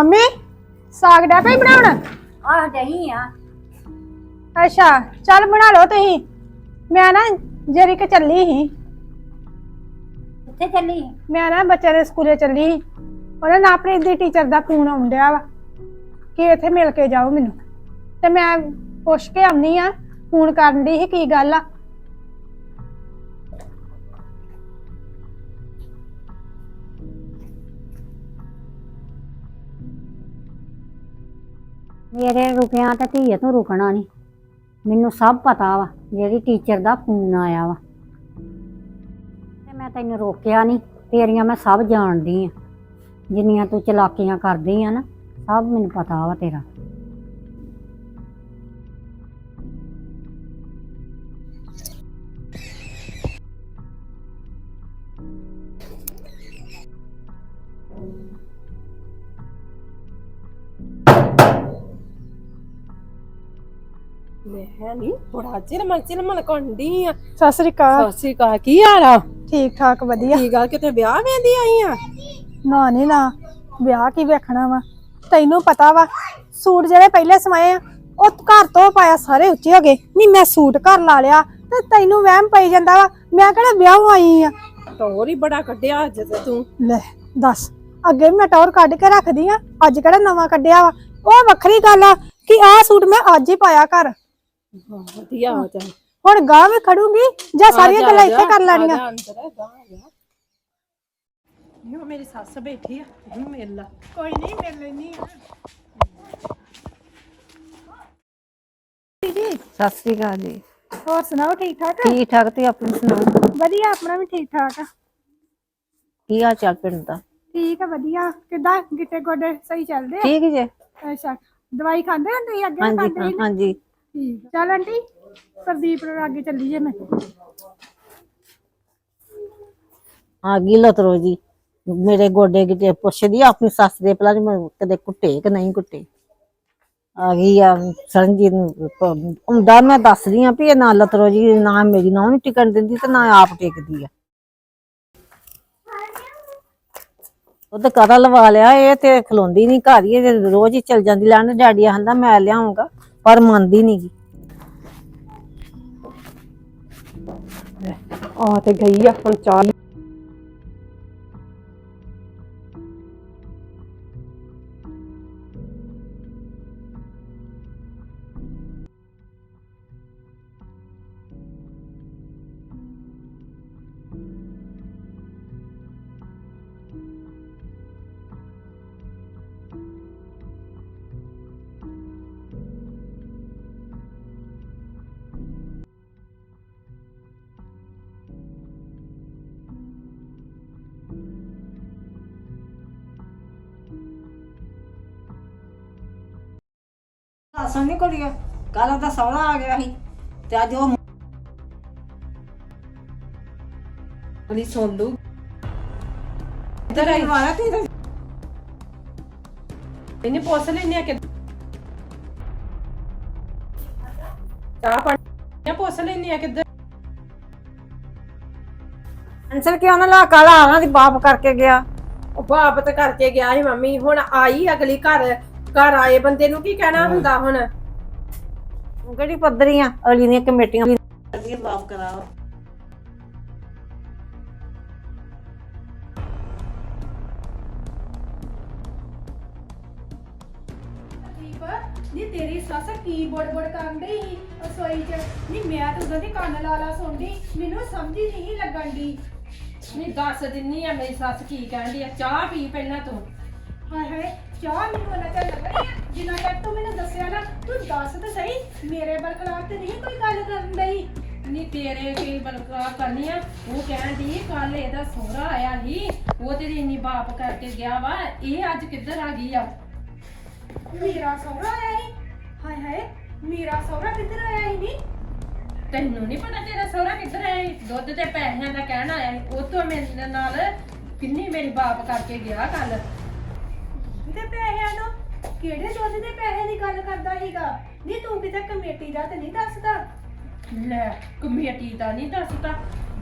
Mummy ਸਾਗ ਡਾ ਪਈ ਬਣਾਉਣ? ਆਹ ਦਹੀਂ ਆ। ਅੱਛਾ ਚੱਲ ਬਣਾ ਲਓ ਤੁਸੀਂ। ਮੈਂ ਨਾ ਜਰੀ ਕਿ ਚੱਲੀ ਸੀ। ਕਿੱਥੇ ਚੱਲੀ? ਮੈਂ ਨਾ ਬੱਚਿਆਂ ਦੇ ਸਕੂਲੇ ਚੱਲੀ ਸੀ। ਉਹਨਾਂ ਨਾਲ ਆਪਣੀ ਦੀ ਟੀਚਰ ਦਾ ਫੋਨ ਆਉਂਦਿਆ ਵਾ ਕਿ ਇੱਥੇ ਮਿਲ ਕੇ ਜਾਓ ਮੈਨੂੰ। ਤੇ ਮੈਂ ਪੁੱਛ ਕੇ ਆਉਣੀ ਆ ਫੋਨ ਕਰਨ ਦੀ ਸੀ ਕੀ ਗੱਲ ਆ? ਮੇਰੇ ਰੁਪਿਆਂ ਤੇ ਧੀਏ ਤੋਂ ਰੁਕਣਾ ਨਹੀਂ। ਮੈਨੂੰ ਸਭ ਪਤਾ ਵਾ, ਜਿਹੜੀ ਟੀਚਰ ਦਾ ਫੋਨ ਆਇਆ ਵਾ। ਤੇ ਮੈਂ ਤੈਨੂੰ ਰੋਕਿਆ ਨਹੀਂ, ਤੇਰੀਆਂ ਮੈਂ ਸਭ ਜਾਣਦੀ ਆ। ਜਿੰਨੀਆਂ ਤੂੰ ਚਲਾਕੀਆਂ ਕਰਦੀ ਆ ਨਾ, ਸਭ ਮੈਨੂੰ ਪਤਾ ਵਾ ਤੇਰਾ। ਮੈਂ ਨਹੀਂ ਬੜਾ ਚਿਰ ਮਨ ਚਿਰ ਮਨ ਕੰਡੀ ਆ। ਸਤਿ ਸ੍ਰੀ ਅਕਾਲ। ਸਤਿ ਸ਼੍ਰੀ ਅਕਾਲ ਕੀ ਹਾਲ ਆ? ਠੀਕ ਠਾਕ ਵਧੀਆ। ਕੀ ਗੱਲ ਕਿਤੇ ਵਿਆਹ ਵੇਂਦੀ ਆਈ ਆ? ਨਾ ਨਹੀਂ ਨਾ ਵਿਆਹ ਕੀ ਵੇਖਣਾ ਵਾ? ਤੈਨੂੰ ਪਤਾ ਵਾ ਸੂਟ ਜਿਹੜੇ ਪਹਿਲੇ ਸਮਾਏ ਆ ਉਹ ਘਰ ਤੋਂ ਪਾਇਆ ਸਾਰੇ ਉੱਚੇ ਹੋ ਗਏ। ਨਹੀਂ ਮੈਂ ਸੂਟ ਘਰ ਲਾ ਲਿਆ ਤੇ ਤੈਨੂੰ ਵਹਿਮ ਪਈ ਜਾਂਦਾ ਵਾ ਮੈਂ ਕਿਹੜਾ ਵਿਆਹ ਆਈ ਆ? ਟੋਰ ਹੀ ਬੜਾ ਕੱਢਿਆ ਅੱਜ ਤੇ ਤੂੰ। ਲੈ ਦੱਸ ਅੱਗੇ ਵੀ ਮੈਂ ਟੌਰ ਕੱਢ ਕੇ ਰੱਖਦੀ ਆ ਅੱਜ ਕਿਹੜਾ ਨਵਾਂ ਕੱਢਿਆ ਵਾ? ਉਹ ਵੱਖਰੀ ਗੱਲ ਆ ਕਿ ਆਹ ਸੂਟ ਮੈਂ ਅੱਜ ਹੀ ਪਾਇਆ ਘਰ। ਹਾਂ, ਵਧੀਆ ਹੋ। ਜਾ ਹੁਣ ਗਾਂ ਵੀ ਖੜੂੰਗੀ ਜਾਂ ਸਾਰੀਆਂ ਗੱਲਾਂ ਇੱਥੇ ਕਰ ਲੈਣੀਆਂ। ਅੰਦਰ ਆ ਗਾਂ ਆ ਜਾ। ਇਹ ਮੇਰੀ ਸੱਸ ਬੈਠੀ ਆ ਇਹਨੂੰ ਮਿਲ ਲਾ। ਕੋਈ ਨਹੀਂ ਮਿਲ ਲੈਣੀ ਆ। ਜੀ ਸਤਿ ਸ੍ਰੀ ਅਕਾਲ ਜੀ। ਹੋਰ ਸੁਣਾਓ ਠੀਕ ਠਾਕ ਠੀਕ ਠਾਕ ਤੇ ਆਪਣੀ ਸੁਣਾਓ? ਵਧੀਆ ਆਪਣਾ ਵੀ ਠੀਕ ਠਾਕ ਆ। ਕੀ ਹਾਲ ਚਾਲ ਪਿੰਡ ਦਾ? ਠੀਕ ਆ ਵਧੀਆ। ਕਿੱਦਾਂ ਗਿੱਟੇ ਗੋਡੇ ਸਹੀ ਚੱਲਦੇ ਆ? ਠੀਕ ਜੇ। ਅੱਛਾ ਦਵਾਈ ਖਾਂਦੇ ਹੁੰਦੇ ਸੀ ਅੱਗੇ ਹਾਂਜੀ ਖਾਂਦੇ ਹਾਂ, ਸੀ? ਨਾ? ਹਾਂਜੀ। ਠੀਕ ਆ। ਚੱਲ ਆਂਟੀ, ਪ੍ਰਦੀਪ ਨਾਲ ਅੱਗੇ ਚੱਲੀਏ ਮੈਂ। ਆ ਗਈ ਲਤਰੋ ਜੀ ਮੇਰੇ ਗੋਡੇ ਕਿਤੇ ਪੁੱਛਦੀ ਆ, ਆਪਣੀ ਸੱਸ ਦੇ ਪਹਿਲਾਂ ਵੀ ਮੈਂ ਕਦੇ ਕੁੱਟੇ ਕਿ ਨਹੀਂ ਕੁੱਟੇ। ਆ ਗਈ ਆ, ਸਰਨਜੀਤ ਨੂੰ ਪ- ਹੁੰਦਾ ਮੈਂ ਦੱਸਦੀ ਆ ਵੀ ਇਹ ਨਾ ਲਤਰੋ ਜੀ ਨਾ ਮੇਰੀ ਨਾ ਨਹੀਂ ਟਿਕਣ ਦਿੰਦੀ ਤੇ ਨਾ ਆਪ ਟਿਕਦੀ ਆ। ਉਹ ਤਾਂ ਕਦਾ ਲਵਾ ਲਿਆ, ਇਹ ਤੇ ਖਲੋਂਦੀ ਨਹੀਂ ਘਰ ਹੀ, ਇਹ ਰੋਜ਼ ਹੀ ਚਲ ਜਾਂਦੀ, ਲੈਣ ਡੈਡੀ ਆਂਦਾ ਮੈਂ ਲਿਆਉਂਗਾ ਪਰ ਮੰਨਦੀ ਨਹੀਂ ਆ ਤੇ ਗਈ ਆ ਹੁਣ ਚਾਹ ਅਸਾਂ ਨਹੀਂ ਕਰੀਆ ਕੱਲ ਦਾ ਸੌਣਾ ਆ ਗਿਆ ਸੀ ਤੇ ਅੱਜ ਉਹ ਅਲੀ ਸੁਣ ਲੂ ਇੱਧਰ ਆਈ ਮਾਰਾ ਤੇ ਇਹਨੇ ਪੁੱਛ ਲੈਣੀ ਆ ਕਿ ਚਾਹ ਪਾਣੀ ਪੁੱਛ ਲੈਣੀ ਆ ਕਿੱਧਰ। ਅੰਸਰ ਕਿਉਂ ਨਾ ਲਾ ਕਾਲਾ ਆਣਾ ਦੀ ਬਾਪ ਕਰਕੇ ਗਿਆ। ਉਹ ਬਾਪ ਤੇ ਕਰਕੇ ਗਿਆ ਸੀ ਮੰਮੀ ਹੁਣ ਆਈ ਅਗਲੀ ਘਰ। ਘਰ ਆਏ ਬੰਦੇ ਨੂੰ ਕੀ ਕਹਿਣਾ ਹੁੰਦਾ ਹੁਣ? ਕਿਹੜੀ ਪੱਧਰੀਆਂ? ਅਗਲੀ ਦੀਆਂ ਕਮੇਟੀਆਂ ਕਰਾ ਨੀ ਤੇਰੀ ਸੱਸ ਕੀ ਬੜਬੜ ਕਰਨ ਡਈ ਸੀ ਰਸੋਈ 'ਚ? ਨੀ ਮੈਂ ਤਾਂ ਉਹਦੇ ਦੀ ਕੰਨ ਲਾ ਲਾ ਸੁਣਦੀ ਮੈਨੂੰ ਸਮਝ ਹੀ ਨਹੀਂ ਲੱਗਣ ਦੀ ਨਹੀਂ ਦੱਸ ਦਿੰਨੀ ਆ ਮੇਰੀ ਸੱਸ ਕੀ ਕਹਿੰਦੀ ਆ ਚਾਹ ਪੀ ਪਹਿਲਾਂ ਤੂੰ। ਹਾਏ ਹਾਏ, ਚਾਹ ਮੈਨੂੰ ਉਹਨਾਂ ਚਿਰ ਲੱਗਣੀ ਆ ਜਿੰਨਾ ਚਿਰ ਤੂੰ ਮੈਨੂੰ ਦੱਸਿਆ ਨਾ, ਤੂੰ ਦੱਸ ਤਾਂ ਸਹੀ, ਮੇਰੇ ਬਰਖਲਾਫ ਤੇ ਨਹੀਂ ਕੋਈ ਗੱਲ ਕਰਨ ਡਈ ਨੀ ਤੇਰੇ ਕੀ ਬਲਕਾ ਕਰਨੀ ਆ, ਉਹ ਕਹਿੰਦੀ ਕੱਲ ਇਹਦਾ ਸੋਹਰਾ ਆਇਆ ਸੀ, ਉਹ ਤੇਰੀ ਇੰਨੀ ਬਾਪ ਕਰਕੇ ਗਿਆ ਵਾ, ਇਹ ਅੱਜ ਕਿੱਧਰ ਆ ਗਈ ਆ ਮੇਰਾ ਸਹੁਰਾ ਆਇਆ ਸੀ, ਹਾਏ ਹਾਏ, ਮੇਰਾ ਸਹੁਰਾ ਕਿੱਧਰ ਆਇਆ ਸੀ ਨੀ ਤੈਨੂੰ ਨਹੀਂ ਪਤਾ ਤੇਰਾ ਸਹੁਰਾ ਕਿੱਧਰ ਆਇਆ ਸੀ? ਦੁੱਧ ਤੇ ਪੈਸਿਆਂ ਦਾ ਕਹਿਣ ਆਇਆ ਸੀ। ਉਹ ਤੋਂ ਮੇਰੇ ਨਾਲ ਕਿੰਨੀ ਮੇਰੀ ਬਾਪ ਕਰਕੇ ਗਿਆ ਕੱਲ ਤੇ ਪੈਸਿਆਂ ਨੂੰ? ਕਿਹੜੇ ਦੁੱਧ ਦੇ ਪੈਸੇ ਦੀ ਗੱਲ ਕਰਦਾ ਸੀਗਾ? ਨੀ ਤੂੰ ਕਿਤੇ ਕਮੇਟੀ ਦਾ ਤੇ ਨਹੀਂ ਦੱਸਦਾ? ਲੈ ਕਮੇਟੀ ਦਾ ਨਹੀਂ ਦੱਸਦਾ।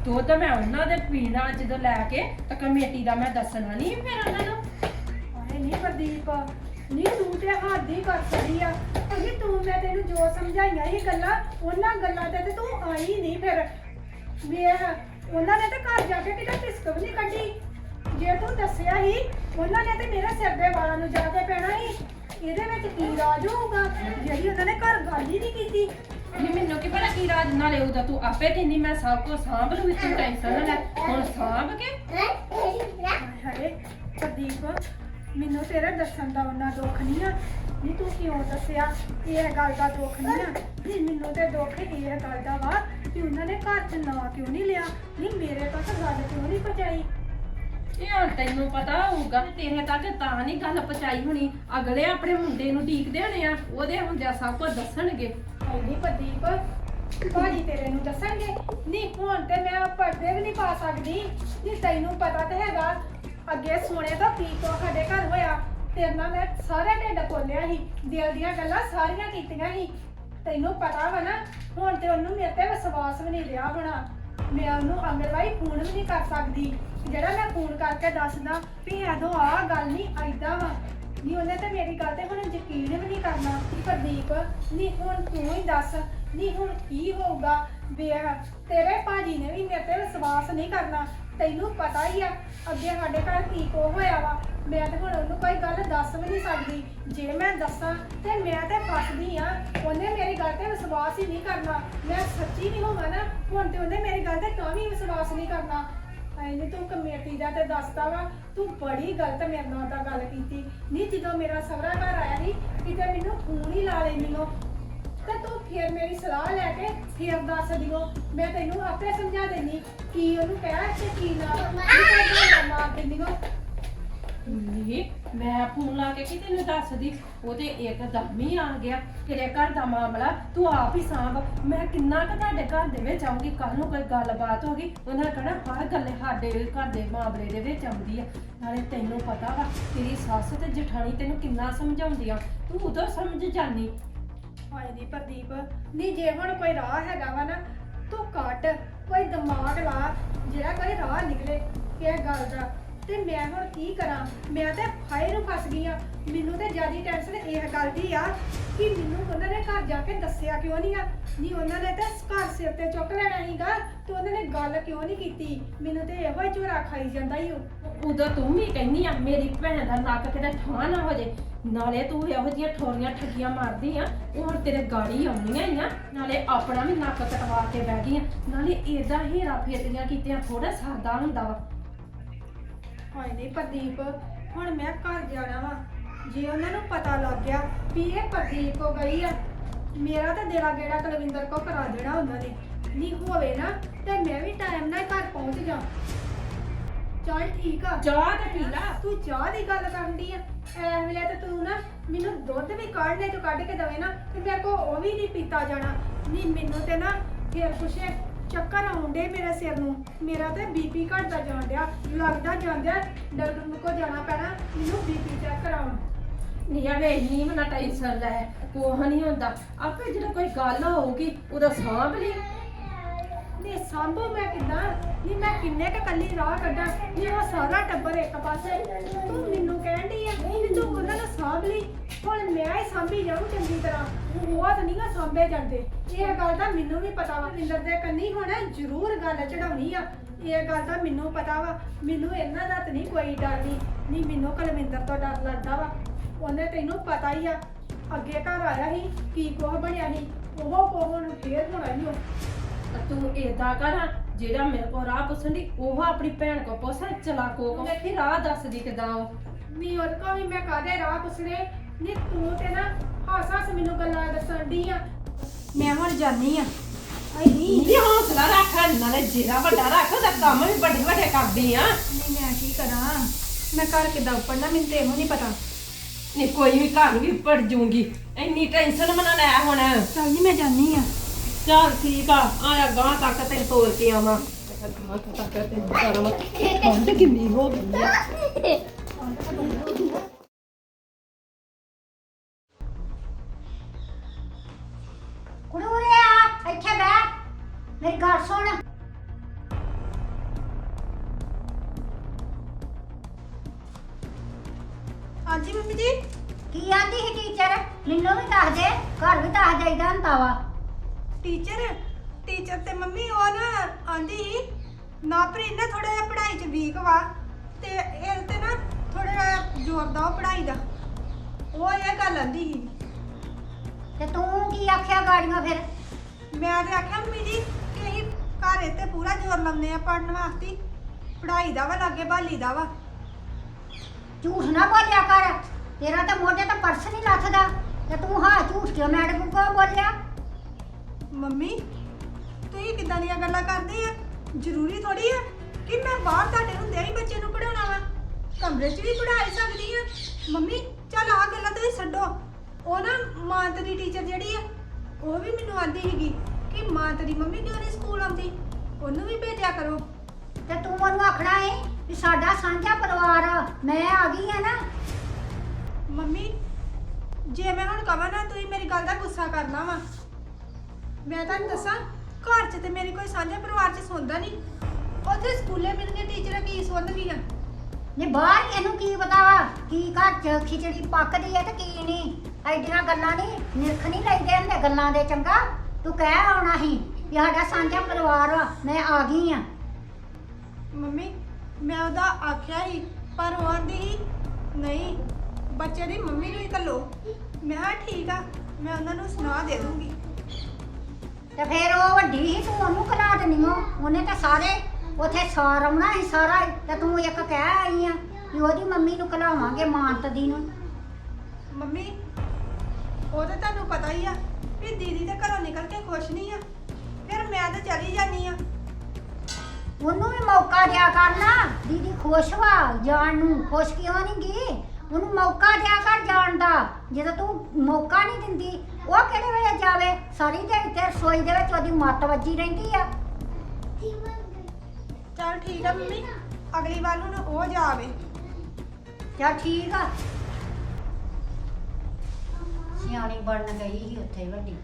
ਦੁੱਧ ਮੈਂ ਉਹਨਾਂ ਦੇ ਪੀਣਾ ਜਦੋਂ ਲੈ ਕੇ ਤਾਂ ਕਮੇਟੀ ਦਾ ਮੈਂ ਦੱਸਣਾ ਨਹੀਂ ਫਿਰ ਉਹਨਾਂ ਨੂੰ। ਹਾਏ ਨਹੀਂ ਪ੍ਰਦੀਪ ਨਹੀਂ ਤੂੰ ਤੇ ਹੱਦ ਹੀ ਕਰ ਸਕਦੀ ਆ। ਅਜੀ ਤੂੰ ਮੈਂ ਤੈਨੂੰ ਜੋ ਸਮਝਾਈਆਂ ਇਹ ਗੱਲਾਂ ਉਹਨਾਂ ਗੱਲਾਂ ਤੇ ਤੇ ਤੂੰ ਆਈ ਨਹੀਂ ਫਿਰ। ਵੇਖ ਉਹਨਾਂ ਨੇ ਤੇ ਘਰ ਜਾ ਕੇ ਕਿਤੇ ਪਿਸਕ ਵੀ ਨਹੀਂ ਕੱਢੀ। ਜੇ ਤੂੰ ਦੱਸਿਆ ਹੀ ਉਹਨਾਂ ਨੇ ਤੇ ਮੇਰੇ ਸਿਰ ਦੇ ਵਾਲਾਂ ਨੂੰ ਜਾ ਕੇ ਪੈਣਾ ਸੀ। ਇਹਦੇ ਵਿੱਚ ਕੀ ਰਾਜ ਹੋਊਗਾ? ਜਿਹੜੀ ਉਹਨਾਂ ਨੇ ਘਰ ਗੱਲ ਹੀ ਨਹੀਂ ਕੀਤੀ। ਨਹੀਂ ਮੈਨੂੰ ਕੀ ਪਤਾ ਕੀ ਰਾਜ? ਨਾਲੇ ਉਹਦਾ ਤੂੰ ਆਪੇ ਕਹਿੰਦੀ ਮੈਂ ਸਭ ਕੁਝ ਸਾਂਭ ਲੂ ਤੂੰ ਟੈਨਸ਼ਨ ਨਾ ਲੈ। ਹੁਣ ਸਾਂਭ ਕੇ? ਹਾਏ ਹਾਏ ਪ੍ਰਦੀਪ ਮੈਨੂੰ ਤੇਰੇ ਦੱਸਣ ਦਾ ਉਹਨਾਂ ਦੁੱਖ ਨਹੀਂ ਆ। ਨਹੀਂ ਤੂੰ ਕਿਉਂ ਦੱਸਿਆ? ਇਹ ਗੱਲ ਦਾ ਦੁੱਖ ਨਹੀਂ ਆ। ਨਹੀਂ ਮੈਨੂੰ ਤੇ ਦੁੱਖ ਇਹ ਗੱਲ ਦਾ ਵਾ ਕਿ ਉਹਨਾਂ ਨੇ ਘਰ 'ਚ ਨਾ ਕਿਉਂ ਨਹੀਂ ਲਿਆ? ਨਹੀਂ ਮੇਰੇ ਤੱਕ ਗੱਲ ਕਿਉਂ ਨਹੀਂ ਪਹੁੰਚਾਈ? ਇਹ ਹੁਣ ਤੈਨੂੰ ਪਤਾ ਹੋਊਗਾ ਤੇਰੇ ਤੱਕ ਤਾਂ ਨਹੀਂ ਗੱਲ ਪਹੁੰਚਾਈ ਹੋਣੀ। ਅਗਲੇ ਆਪਣੇ ਮੁੰਡੇ ਨੂੰ ਢੀਕਦੇ ਹੋਣੇ ਆ, ਉਹਦੇ ਹੁੰਦਿਆ ਸਭ ਕੁਝ ਦੱਸਣਗੇ। ਨਹੀਂ ਪ੍ਰਦੀਪ, ਭਾਜੀ ਤੇਰੇ ਨੂੰ ਦੱਸਣਗੇ? ਨਹੀਂ, ਹੁਣ ਤੇ ਮੈਂ ਪਰਦੇ ਵੀ ਨਹੀਂ ਪਾ ਸਕਦੀ। ਨਹੀਂ, ਤੈਨੂੰ ਪਤਾ ਤੇ ਹੈਗਾ, ਅੱਗੇ ਸੋਨੇ ਦਾ ਕੀ ਕੋ ਸਾਡੇ ਘਰ ਹੋਇਆ। ਤੇਰੇ ਨਾਲ ਮੈਂ ਸਾਰੇ ਢਿੱਡ ਖੋਲਿਆ ਸੀ, ਦਿਲ ਦੀਆਂ ਗੱਲਾਂ ਸਾਰੀਆਂ ਕੀਤੀਆਂ ਸੀ। ਤੈਨੂੰ ਪਤਾ ਵਾ ਨਾ, ਹੁਣ ਤੇ ਉਹਨੂੰ ਮੇਰੇ ਤੇ ਵਿਸ਼ਵਾਸ ਵੀ ਨਹੀਂ ਰਿਹਾ ਹੋਣਾ। ਮੈਂ ਉਹਨੂੰ ਅਮਰਵਾਈ ਫੋਨ ਵੀ ਨਹੀਂ ਕਰ ਸਕਦੀ। ਜਿਹੜਾ ਮੈਂ ਫੋਨ ਕਰਕੇ ਦੱਸਦਾ ਵੀ ਐਦੋਂ ਆਹ ਗੱਲ ਨਹੀਂ ਐਦਾਂ ਵਾ। ਨਹੀਂ, ਉਹਨੇ ਤੇ ਮੇਰੀ ਗੱਲ ਤੇ ਹੁਣ ਯਕੀਨ ਵੀ ਨਹੀਂ ਕਰਨਾ ਪ੍ਰਦੀਪ, ਨਹੀਂ, ਹੁਣ ਤੂੰ ਹੀ ਦੱਸ, ਨਹੀਂ, ਹੁਣ ਕੀ ਹੋਊਗਾ? ਵੇਖ, ਤੇਰੇ ਭਾਜੀ ਨੇ ਵੀ ਮੇਰੇ ਤੇ ਵਿਸ਼ਵਾਸ ਨਹੀਂ ਕਰਨਾ। ਤੈਨੂੰ ਪਤਾ ਹੀ ਆ, ਅੱਗੇ ਸਾਡੇ ਘਰ ਕੀ ਕੋ ਹੋਇਆ ਵਾ। ਮੈਂ ਤੇ ਹੁਣ ਉਹਨੂੰ ਕੋਈ ਗੱਲ ਦੱਸ ਵੀ ਨਹੀਂ ਸਕਦੀ। ਜੇ ਮੈਂ ਦੱਸਾਂ ਤੇ ਮੈਂ ਤੇ ਫਸਦੀ ਆ। ਉਹਨੇ ਮੇਰੀ ਗੱਲ ਤੇ ਵਿਸ਼ਵਾਸ ਹੀ ਨਹੀਂ ਕਰਨਾ। ਮੈਂ ਸੱਚੀ ਨਹੀਂ ਹੋਵਾਂ ਨਾ, ਹੁਣ ਤੇ ਉਹਨੇ ਮੇਰੀ ਗੱਲ ਤੇ ਤਾਂ ਵੀ ਵਿਸ਼ਵਾਸ ਨਹੀਂ ਕਰਨਾ। ਐ ਤੂੰ ਕਮੇਟੀ ਦਾ ਤੇ ਦੱਸਦਾ ਵਾ, ਤੂੰ ਬੜੀ ਗਲਤ ਮੇਰੇ ਨਾਲ ਤਾਂ ਗੱਲ ਕੀਤੀ। ਨਹੀਂ, ਜਦੋਂ ਮੇਰਾ ਸਹੁਰਾ ਘਰ ਆਇਆ ਸੀ, ਕਿਤੇ ਮੈਨੂੰ ਫੋਨ ਹੀ ਲਾ ਲੈਂਦੀ ਓ ਤੇ ਤੂੰ ਫਿਰ ਮੇਰੀ ਸਲਾਹ ਲੈ ਕੇ ਫਿਰ ਦੱਸ ਦਿਓ। ਮੈਂ ਤੈਨੂੰ ਆਪੇ ਸਮਝਾ ਦੇਣੀ ਕੀ ਉਹਨੂੰ ਕਹਿ ਤੇ ਕੀ ਨਾ। ਮਾਰ ਦਿੰਦੀ ਓ ਨਹੀਂ ਮੈਂ ਫੋਨ ਲਾ ਕੇ ਕਿ ਤੈਨੂੰ ਦੱਸਦੀ। ਉਹ ਤੇ ਇੱਕਦਮ ਹੀ ਆ ਗਿਆ। ਤੇਰੇ ਘਰ ਦਾ ਮਾਮਲਾ ਤੂੰ ਆਪ ਹੀ ਸਾਂਭ। ਮੈਂ ਕਿੰਨਾ ਕੁ ਤੁਹਾਡੇ ਘਰ ਦੇ ਵਿੱਚ ਆਉਂਗੀ ਕੱਲ ਨੂੰ ਕੋਈ ਗੱਲਬਾਤ ਹੋ ਗਈ, ਉਹਨਾਂ ਕਹਣਾ ਹਰ ਗੱਲ ਸਾਡੇ ਘਰ ਦੇ ਮਾਮਲੇ ਦੇ ਵਿੱਚ ਆਉਂਦੀ ਆ। ਨਾਲੇ ਤੈਨੂੰ ਪਤਾ ਵਾ, ਤੇਰੀ ਸੱਸ ਤੇ ਜਠਾਣੀ ਤੈਨੂੰ ਕਿੰਨਾ ਸਮਝਾਉਂਦੀ ਆ ਤੂੰ ਉਦੋਂ ਸਮਝ ਜਾਨੀ। ਹਾਏ ਨੀ ਪ੍ਰਦੀਪ, ਨੀ ਜੇ ਹੁਣ ਕੋਈ ਰਾਹ ਹੈਗਾ ਵਾ ਨਾ, ਤੂੰ ਕੱਟ, ਕੋਈ ਦਿਮਾਗ ਲਾ, ਜਿਹੜਾ ਕੋਈ ਰਾਹ ਨਿਕਲੇ, ਇਹ ਗੱਲ ਦਾ। ਤੇ ਮੈਂ ਹੁਣ ਕੀ ਕਰਾਂ? ਮੈਂ ਤੇ ਫਾਇਰ ਨੂੰ ਫਸ ਗਈ ਆ। ਮੈਨੂੰ ਤੇ ਜਿਆਦੀ ਟੈਨਸ਼ਨ ਇਹ ਗੱਲ ਦੀ ਆ ਕਿ ਮੈਨੂੰ ਉਹਨਾਂ ਨੇ ਘਰ ਜਾ ਕੇ ਦੱਸਿਆ ਕਿਉਂ ਨਹੀਂ ਆ? ਨਹੀਂ, ਉਹਨਾਂ ਨੇ ਤੇ ਘਰ ਸਿਰ ਤੇ ਚੁੱਕ ਲੈਣਾ ਸੀਗਾ ਤੇ ਉਹਨਾਂ ਨੇ ਗੱਲ ਕਿਉਂ ਨਹੀਂ ਕੀਤੀ? ਮੈਨੂੰ ਤੇ ਇਹੋ ਹੀ ਝੋਰਾ ਖਾਈ ਜਾਂਦਾ ਹੀ ਉਹ ਉਦੋਂ ਤੂੰ ਵੀ ਕਹਿੰਦੀ ਆ, ਮੇਰੀ ਭੈਣ ਦਾ ਨੱਕ ਕਿਤੇ ਠਾਂ ਨਾ ਹੋ ਜੇ। ਨਾਲੇ ਤੂੰ ਇਹੋ ਜਿਹੀਆਂ ਠੋਰੀਆਂ ਠੱਗੀਆਂ ਮਾਰਦੀ ਆ, ਉਹ ਹੁਣ ਤੇਰੇ ਗਾੜੀ ਆਉਣੀਆਂ ਹੀ ਆ। ਨਾਲੇ ਆਪਣਾ ਵੀ ਨੱਕ ਕਟਵਾ ਕੇ ਬਹਿ ਗਈ ਆ। ਨਾਲੇ ਏਦਾਂ ਹੀਰਾ ਫੇਰੀਆਂ ਕੀਤੀਆਂ ਥੋੜਾ ਸਾਦਾ ਹੁੰਦਾ ਵਾ। ਹਾਏ ਨਹੀਂ ਪ੍ਰਦੀਪ ਹੁਣ ਮੈਂ ਘਰ ਜਾਣਾ ਵਾ। ਜੇ ਉਹਨਾਂ ਨੂੰ ਪਤਾ ਲੱਗ ਗਿਆ ਵੀ ਇਹ ਪ੍ਰਦੀਪ ਕੋ ਗਈ ਆ ਮੇਰਾ ਤਾਂ ਦੇਰਾ ਗੇੜਾ ਕੁਲਵਿੰਦਰ ਕੋ ਕਰਾ ਦੇਣਾ ਉਹਨਾਂ ਨੇ। ਨਹੀਂ ਹੋਵੇ ਨਾ ਤੇ ਮੈਂ ਵੀ ਟਾਈਮ ਨਾਲ ਘਰ ਪਹੁੰਚ ਜਾ ਚੱਲ ਠੀਕ ਆ। ਚਾਹ ਤੇ ਪੀ ਲਾ। ਤੂੰ ਚਾਹ ਦੀ ਗੱਲ ਕਰਨ ਦੀ ਆ। ਐ ਵੇਲੇ ਤੇ ਤੂੰ ਨਾ ਮੈਨੂੰ ਦੁੱਧ ਵੀ ਕੱਢਨੇ ਚੋਂ ਕੱਢ ਕੇ ਦਵੇ ਨਾ ਤੇ ਮੇਰੇ ਕੋ ਉਹ ਵੀ ਨਹੀਂ ਪੀਤਾ ਜਾਣਾ। ਨਹੀਂ ਮੈਨੂੰ ਤੇ ਨਾ ਫਿਰ ਕੁਛ ਚੱਕਰ ਆਉਂਦੇ ਮੇਰੇ ਸਿਰ ਨੂੰ। ਮੇਰਾ ਤੇ ਬੀਪੀ ਘਟਦਾ ਜਾਣ ਡਿਆ ਲੱਗਦਾ ਜਾਂਦਿਆ ਡਾਕਟਰ ਨੂੰ ਕੋ ਜਾਣਾ ਪੈਣਾ ਮੈਨੂੰ ਬੀਪੀ ਚੈੱਕ ਕਰਾਉਣ। ਨਹੀਂ ਆਵੇ ਇੰਨੀ ਮਨਾ ਟੈਨਸ਼ਨ ਲੈ ਕੋਹ ਨਹੀਂ ਹੁੰਦਾ। ਆਪੇ ਜਦੋਂ ਕੋਈ ਗੱਲ ਹੋਊਗੀ ਉਹਦਾ ਸਾਂਭ ਲਈ। ਨਹੀਂ ਸੰਭੋ ਮੈਂ ਕਿੱਦਾਂ? ਨਹੀਂ ਮੈਂ ਕਿੰਨੇ ਕ ਕੱਲੀ ਰਾਹ ਕੱਢਾਂ? ਨਹੀਂ ਉਹ ਸਾਰਾ ਟੱਬਰ ਇੱਕ ਪਾਸੇ। ਤੂੰ ਮੈਨੂੰ ਕਹਿਣ ਆ ਵੀ ਤੂੰ ਉਹਨਾਂ ਨੂੰ ਸਾਂਭ ਲਈ। ਹੁਣ ਮੈਂ ਹੀ ਸਾਂਭੀ ਜਾਊਂ ਚੰਗੀ ਤਰ੍ਹਾਂ। ਉਹ ਤਾਂ ਨਹੀਂ ਗਾ ਸਾਂਭੇ ਜਾਂਦੇ। ਇਹ ਗੱਲ ਦਾ ਮੈਨੂੰ ਵੀ ਪਤਾ ਵਾ। ਇੰਦਰ ਦੇ ਕੰਨੀ ਹੁਣ ਜ਼ਰੂਰ ਗੱਲ ਚੜਾਉਣੀ ਆ। ਇਹ ਗੱਲ ਦਾ ਮੈਨੂੰ ਪਤਾ ਵਾ। ਮੈਨੂੰ ਇਹਨਾਂ ਦਾ ਤਾਂ ਨਹੀਂ ਕੋਈ ਡਰ ਨਹੀਂ ਨਹੀਂ ਮੈਨੂੰ ਕੁਲਵਿੰਦਰ ਤੋਂ ਡਰ ਲੱਗਦਾ ਵਾ। ਉਹਨੇ ਤੈਨੂੰ ਪਤਾ ਹੀ ਆ। ਅੱਗੇ ਘਰ ਆਇਆ ਸੀ ਕੀ ਕੋਹ ਬਣਿਆ ਸੀ। ਉਹ ਕੋਹ ਨੂੰ ਫੇਰ ਹੋਣਾ ਉਹ ਤਾਂ ਤੂੰ ਏਦਾਂ ਕਰ ਜਿਹੜਾ ਮੇਰੇ ਕੋਲ ਰਾਹ ਪੁੱਛਣ ਦੀ ਉਹ ਆਪਣੀ ਭੈਣ ਕੋ ਪੁੱਛ ਚਲਾਕੋ ਕੋ ਵੇਖੀ ਰਾਹ ਦੱਸਦੀ ਕਿਦਾਂ ਉਹ। ਨਹੀਂ ਉਹਦੇ ਕੋਲ ਵੀ ਮੈਂ ਕਾਦੇ ਰਾਹ ਪੁੱਛਣੇ? ਨਹੀਂ ਤੂੰ ਤੇ ਨਾ ਹਾਸ ਹਾਸ ਮੈਨੂੰ ਗੱਲਾਂ ਦੱਸਣ ਦੀ ਆ। ਮੈਂ ਹੁਣ ਜਾਨੀ ਆ। ਆਈ ਨਹੀਂ ਨੀ ਹੌਸਲਾ ਰੱਖ ਨਾਲੇ ਜਿਹੜਾ ਵੱਡਾ ਰੱਖ ਉਹਦਾ ਕੰਮ ਵੀ ਵੱਡੇ ਵੱਡੇ ਕਰਦੀ ਆ। ਨਹੀਂ ਮੈਂ ਕੀ ਕਰਾਂ? ਮੈਂ ਘਰ ਕਿੱਦਾਂ ਉੱਪੜਨਾ ਮੈਨੂੰ ਤੇ ਇਹੋ ਨਹੀਂ ਪਤਾ। ਨੀ ਕੋਈ ਵੀ ਘਰ ਵੀ ਪੜ ਜੂਗੀ ਇੰਨੀ ਟੈਨਸ਼ਨ ਮਨਾ ਲੈ ਹੁਣ। ਚੱਲ ਨਹੀਂ ਮੈਂ ਜਾਨੀ ਆ। ਚੱਲ ਠੀਕ ਆ ਆਇਆ ਗਾਂ ਤੱਕ ਤੈਨੂੰ ਤੋਰ ਕੇ ਆਵਾਂ। ਗਾਂ ਤੱਕ ਤੈਨੂੰ ਠੰਡ ਕਿੰਨੀ ਹੋ ਗਈ ਆ? ਮੇਰੀ ਗੱਲ ਸੁਣ। ਹਾਂਜੀ ਮੰਮੀ ਜੀ। ਕੀ ਆਂਦੀ ਸੀ ਟੀਚਰ ਮੈਨੂੰ ਵੀ ਦੱਸ ਦੇ ਘਰ ਵੀ ਦੱਸ ਜਾਈਦਾ ਹੁੰਦਾ ਵਾ। ਟੀਚਰ ਟੀਚਰ ਤੇ ਮੰਮੀ ਉਹ ਨਾ ਆਂਦੀ ਸੀ ਨਾ ਪਰ ਨਾ ਥੋੜਾ ਜਿਹਾ ਪੜ੍ਹਾਈ 'ਚ ਵੀਕ ਵਾ ਤੇ ਇਹ ਤੇ ਨਾ ਥੋੜਾ ਜਿਹਾ ਜ਼ੋਰ ਦਾ ਉਹ ਪੜ੍ਹਾਈ ਦਾ। ਉਹ ਇਹ ਗੱਲ ਆਂਦੀ ਸੀ। ਤੇ ਤੂੰ ਕੀ ਆਖਿਆ ਗਾੜੀਆਂ ਫਿਰ? ਮੈਂ ਤੇ ਆਖਿਆ ਮੰਮੀ ਜੀ ਘਰ ਤੇ ਪੂਰਾ ਜ਼ੋਰ ਲਾਉਂਦੇ ਆ ਪੜਨ ਵਾਸਤੇ। ਪੜ੍ਹਾਈ ਦਾ ਵਾ ਲਾਗੇ ਬਾਲੀ ਦਾ ਵਾ। ਝੂਠ ਨਾ ਬੋਲਿਆ ਕਰ। ਤੇਰਾ ਤਾਂ ਮੋਢੇ ਤੇ ਪਰਸ ਨਹੀਂ ਲੱਥਦਾ। ਤੇ ਤੂੰ ਹਾਂ ਝੂਠ ਕਿਉਂ ਮੈਡਮ ਕੋ ਬੋਲਿਆ? ਮੰਮੀ ਤੁਸੀਂ ਕਿੱਦਾਂ ਦੀਆਂ ਗੱਲਾਂ ਕਰਦੇ ਆ? ਜ਼ਰੂਰੀ ਥੋੜੀ ਆ ਕਿ ਮੈਂ ਬਾਹਰ ਤੁਹਾਡੇ ਹੁੰਦਿਆਂ ਹੀ ਬੱਚੇ ਨੂੰ ਪੜਾਉਣਾ ਵਾ। ਕਮਰੇ 'ਚ ਵੀ ਪੜ੍ਹਾਈ ਸਕਦੀ ਆ। ਮੰਮੀ ਚੱਲ ਆ ਗੱਲਾਂ ਤੁਸੀਂ ਛੱਡੋ। ਉਹ ਨਾ ਮਾਂ ਤੇਰੀ ਟੀਚਰ ਜਿਹੜੀ ਆ ਉਹ ਵੀ ਮੈਨੂੰ ਆਂਦੀ ਸੀਗੀ। ਕਿ ਮਾਂ ਤੇਰੀ ਮੰਮੀ ਕਿਉਂ ਨਹੀਂ ਸਕੂਲ ਆਉਂਦੀ? ਉਹਨੂੰ ਵੀ ਭੇਜਿਆ ਕਰੋ। ਤੇ ਤੂੰ ਉਹਨੂੰ ਆਖਣਾ ਏ ਵੀ ਸਾਡਾ ਸਾਂਝਾ ਪਰਿਵਾਰ ਆ ਮੈਂ ਆ ਗਈ ਆ ਨਾ। ਮੰਮੀ ਜੇ ਮੈਂ ਹੁਣ ਕਹਾਂ ਨਾ ਤੁਸੀਂ ਮੇਰੀ ਗੱਲ ਦਾ ਗੁੱਸਾ ਕਰਨਾ ਵਾ। ਮੈਂ ਤੁਹਾਨੂੰ ਦੱਸਾਂ ਘਰ 'ਚ ਤੇ ਮੇਰੀ ਕੋਈ ਸਾਂਝੇ ਪਰਿਵਾਰ 'ਚ ਸੁਣਦਾ ਨਹੀਂ। ਉੱਥੇ ਸਕੂਲੇ ਮੇਰੀਆਂ ਟੀਚਰਾਂ ਕੀ ਸੁਣਨਗੀਆਂ? ਨੇ ਬਾਹਰ ਇਹਨੂੰ ਕੀ ਪਤਾ ਵਾ ਕੀ ਘਰ ਚ ਖਿਚੜੀ ਪੱਕਦੀ ਹੈ ਤੇ ਕੀ ਨਹੀਂ। ਐਡੀਆਂ ਗੱਲਾਂ ਨਹੀਂ ਨਿਰਖ ਨਹੀਂ ਲਈਦੇ ਹੁੰਦੇ ਗੱਲਾਂ ਦੇ ਚੰਗਾ? ਤੂੰ ਕਹਿ ਆਉਣਾ ਸੀ ਵੀ ਸਾਡਾ ਸਾਂਝਾ ਪਰਿਵਾਰ ਆ ਮੈਂ ਆ ਗਈ ਆ। ਮੰਮੀ ਮੈਂ ਉਹਦਾ ਆਖਿਆ ਹੀ ਪਰ ਉਹ ਆਂਦੀ ਸੀ ਨਹੀਂ ਬੱਚੇ ਦੀ ਮੰਮੀ ਨੂੰ ਹੀ ਘੱਲੋ ਮੈਂ ਕਿਹਾ ਠੀਕ ਆ ਮੈਂ ਉਹਨਾਂ ਨੂੰ ਸੁਣਾ ਦੇ ਦੂੰਗੀ। ਤੇ ਫਿਰ ਉਹ ਵੱਡੀ ਸੀ ਤੂੰ ਉਹਨੂੰ ਕਲਾ ਦੇਣੀ ਓ ਉਹਨੇ ਤਾਂ ਸਾਰੇ ਉਥੇ ਸਾਰ ਆਉਣਾ ਸੀ ਸਾਰਾ ਤੇ ਤੂੰ ਇੱਕ ਕਹਿ ਆਈ ਆ ਵੀ ਉਹਦੀ ਮੰਮੀ ਨੂੰ ਕਲਾਵਾਂਗੇ ਮਾਨਤ ਦੀ ਨੂੰ। ਮੰਮੀ ਉਹ ਤਾਂ ਤੁਹਾਨੂੰ ਪਤਾ ਹੀ ਆ ਵੀ ਦੀਦੀ ਤੇ ਘਰੋਂ ਨਿਕਲ ਕੇ ਖੁਸ਼ ਨਹੀਂ ਆ। ਫਿਰ ਮੈਂ ਤਾਂ ਚਲੀ ਜਾਨੀ ਆ। ਉਹਨੂੰ ਵੀ ਮੌਕਾ ਦਿਆ ਕਰਨਾ ਦੀਦੀ ਖੁਸ਼ ਵਾ ਜਾਣ ਨੂੰ। ਖੁਸ਼ ਕਿਉਂ ਨਹੀਂ ਗਈ ਉਹਨੂੰ ਮੌਕਾ ਦਿਆ ਕਰ ਜਾਣ ਦਾ। ਜਦੋਂ ਤੂੰ ਮੌਕਾ ਨਹੀਂ ਦਿੰਦੀ ਉਹ ਕਿਹੜੇ ਵੇਲੇ ਜਾਵੇ? ਸਾਰੀ ਦਿਹਾੜੀ ਤੇ ਰਸੋਈ ਦੇ ਵਿੱਚ ਉਹਦੀ ਮੱਤ ਵੱਜੀ ਰਹਿੰਦੀ ਆ। ਚਲ ਠੀਕ ਆ ਮੰਮੀ। ਅਗਲੀ ਵਾਰ ਨੂੰ ਉਹ ਜਾਵੇ। ਚਲ ਠੀਕ ਆ। ਸਿਆਣੀ ਬਣਨ ਗਈ ਸੀ ਉੱਥੇ ਵੱਡੀ।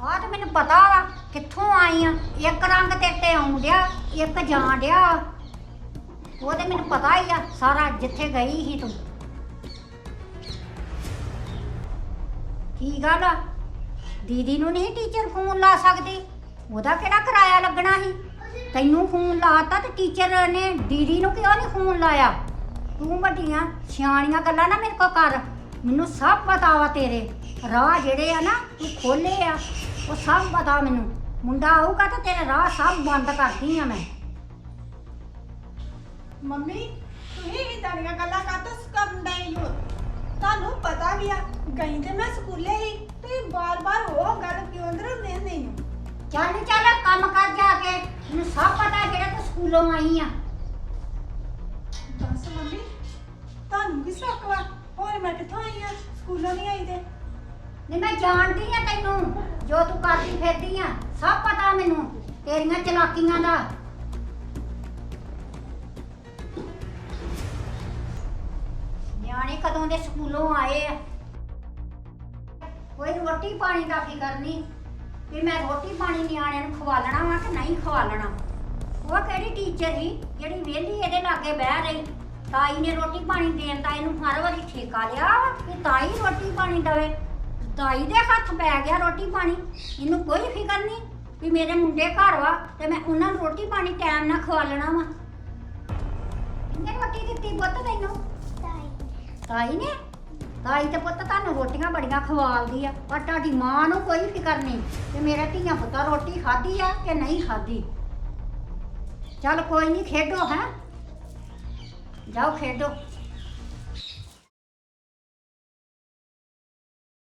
ਆਹ ਤੇ ਮੈਨੂੰ ਪਤਾ ਵਾ ਕਿੱਥੋਂ ਆਈ ਆ। ਇੱਕ ਰੰਗ ਤੇਰੇ ਤੇ ਆਉਣ ਇੱਕ ਜਾਣ ਡਿਆ। ਉਹ ਤੇ ਮੈਨੂੰ ਪਤਾ ਹੀ ਆ, ਸਾਰਾ ਜਿੱਥੇ ਗਈ ਸੀ ਤੂੰ। ਕੀ ਗੱਲ ਆ? ਦੀਦੀ ਨੂੰ ਨਹੀਂ ਟੀਚਰ ਫੋਨ ਲਾ ਸਕਦੀ? ਉਹਦਾ ਕਿਹੜਾ ਕਿਰਾਇਆ ਲੱਗਣਾ ਸੀ? ਤੈਨੂੰ ਫੋਨ ਲਾਤਾ ਤੇ ਟੀਚਰ ਨੇ ਦੀਦੀ ਨੂੰ ਕਿਉਂ ਨਹੀਂ ਫੋਨ ਲਾਇਆ? ਤੂੰ ਵੱਡੀਆਂ ਸਿਆਣੀਆਂ ਗੱਲਾਂ ਨਾ ਮੇਰੇ ਕੋ ਕਰ। ਮੈਨੂੰ ਸਭ ਪਤਾ ਵਾ ਤੇਰੇ। ਰਾਹ ਜਿਹੜੇ ਆ ਨਾ ਤੂੰ ਖੋਲੇ ਆ ਉਹ ਸਭ ਪਤਾ ਮੈਨੂੰ। ਮੁੰਡਾ ਆਊਗਾ ਤਾਂ ਤੇਰੇ ਰਾਹ ਸਭ ਬੰਦ ਕਰਦੀ ਆ ਮੈਂ। ਮੰਮੀ ਤੁਸੀਂ ਇਦਾਂ ਦੀਆਂ ਗੱਲਾਂ ਕਾਹਤੋਂ ਕਰਨ ਡਏ ਹੋ? ਤੁਹਾਨੂੰ ਪਤਾ ਵੀ ਆ ਗਈ ਤੇ ਮੈਂ ਸਕੂਲੇ ਹੀ। ਤੁਸੀਂ ਬਾਰ-ਬਾਰ ਉਹ ਗੱਲ ਕਿਉਂ ਦਰਾਉਂਦੇ ਹੁੰਦੇ ਹੋ? ਚੱਲ ਚੱਲ ਕੰਮ ਕਰ ਜਾ ਕੇ। ਮੈਨੂੰ ਸਭ ਪਤਾ ਜਿਹੜਾ ਤੂੰ ਸਕੂਲੋਂ ਆਈ ਆ। ਤੁਹਾਨੂੰ ਕੀ ਹੋਰ ਮੈਂ ਕਿੱਥੋਂ ਆਈ ਆ? ਸਕੂਲੋਂ ਨਹੀਂ ਆਈ ਤੇ। ਨਹੀਂ, ਮੈਂ ਜਾਣਦੀ ਆ ਤੈਨੂੰ। ਜੋ ਤੂੰ ਕਰਦੀ ਫਿਰਦੀ ਆ, ਸਭ ਪਤਾ ਮੈਨੂੰ, ਤੇਰੀਆਂ ਚਲਾਕੀਆਂ ਦਾ। ਨਿਆਣੇ ਕਦੋਂ ਦੇ ਸਕੂਲੋਂ ਆਏ ਆ? ਕੋਈ ਰੋਟੀ ਪਾਣੀ ਦਾ ਫਿਕਰ ਨਹੀਂ ਵੀ ਮੈਂ ਰੋਟੀ ਪਾਣੀ ਨਿਆਣਿਆਂ ਨੂੰ ਖਵਾ ਖਵਾਲਣਾ ਵਾ ਕਿ ਨਹੀਂ ਖਵਾ ਖਵਾਲਣਾ ਉਹ ਕਿਹੜੀ ਟੀਚਰ ਸੀ ਜਿਹੜੀ ਵਿਹਲੀ ਇਹਦੇ ਲਾਗੇ ਬਹਿ ਰਹੀ? ਤਾਈ ਨੇ ਰੋਟੀ ਪਾਣੀ ਦੇਣ ਦਾ ਇਹਨੂੰ ਹਰ ਵਾਰੀ ਠੇਕਾ ਲਿਆ ਕਿ ਤਾਈ ਰੋਟੀ ਪਾਣੀ ਦਵੇ। ਤਾਈ ਦੇ ਹੱਥ ਪੈ ਗਿਆ ਰੋਟੀ ਪਾਣੀ। ਇਹਨੂੰ ਕੋਈ ਫਿਕਰ ਨਹੀਂ ਵੀ ਮੇਰੇ ਮੁੰਡੇ ਘਰ ਵਾ ਤੇ ਮੈਂ ਉਹਨਾਂ ਨੂੰ ਰੋਟੀ ਪਾਣੀ ਟਾਈਮ ਨਾਲ ਖਵਾਲਣਾ ਵਾ। ਕਿੰਨੇ ਰੋਟੀ ਦਿੱਤੀ ਪੁੱਤ ਤੈਨੂੰ? ਤਾਈ ਨੇ। ਤਾਈ ਤੇ ਪੁੱਤ ਤੁਹਾਨੂੰ ਰੋਟੀਆਂ ਬੜੀਆਂ ਖਵਾਲਦੀ ਆ, ਪਰ ਤੁਹਾਡੀ ਮਾਂ ਨੂੰ ਕੋਈ ਫਿਕਰ ਨਹੀਂ ਕਿ ਮੇਰੇ ਧੀਆਂ ਪੁੱਤਾਂ ਰੋਟੀ ਖਾਧੀ ਆ ਕਿ ਨਹੀਂ ਖਾਧੀ। ਚੱਲ ਕੋਈ ਨਹੀਂ ਖੇਡੋ ਹੈ। ਜਾਓ ਖੇਡੋ